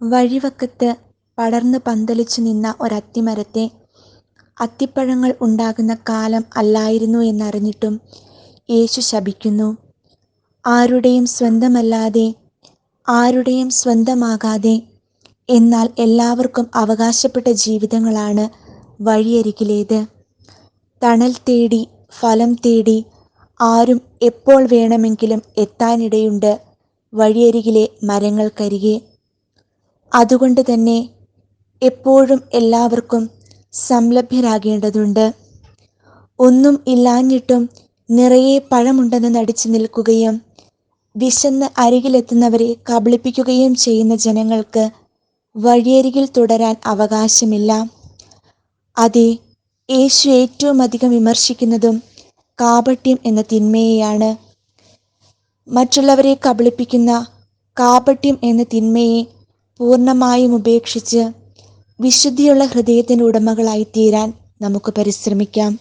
വഴിവക്കത്ത് പടർന്ന് പന്തലിച്ചു നിന്ന ഒരത്തിമരത്തെ അത്തിപ്പഴങ്ങൾ ഉണ്ടാകുന്ന കാലം അല്ലായിരുന്നു എന്നറിഞ്ഞിട്ടും യേശു ശപിക്കുന്നു. ആരുടെയും സ്വന്തമല്ലാതെ ആരുടെയും സ്വന്തമാകാതെ എന്നാൽ എല്ലാവർക്കും അവകാശപ്പെട്ട ജീവിതങ്ങളാണ് വഴിയരികിലേത്. തണൽ തേടി ഫലം തേടി ആരും എപ്പോൾ വേണമെങ്കിലും എത്താനിടയുണ്ട് വഴിയരികിലെ മരങ്ങൾക്കരികെ. അതുകൊണ്ട് തന്നെ എപ്പോഴും എല്ലാവർക്കും സംലഭ്യരാകേണ്ടതുണ്ട്. ഒന്നും ഇല്ലാഞ്ഞിട്ടും നിറയെ പഴമുണ്ടെന്ന് നടിച്ചു നിൽക്കുകയും വിശന്ന് അരികിലെത്തുന്നവരെ കബളിപ്പിക്കുകയും ചെയ്യുന്ന ജനങ്ങൾക്ക് വഴിയരികിൽ തുടരാൻ അവകാശമില്ല. അതെ യേശു ഏറ്റവും അധികം വിമർശിക്കുന്നതും കാപട്യം എന്ന തിന്മയെയാണ്. മറ്റുള്ളവരെ കബളിപ്പിക്കുന്ന കാപട്യം എന്ന തിന്മയെ പൂർണമായും ഉപേക്ഷിച്ച് വിശുദ്ധിയുള്ള ഹൃദയത്തിന്റെ ഉടമകളായി തീരാൻ നമുക്ക് പരിശ്രമിക്കാം.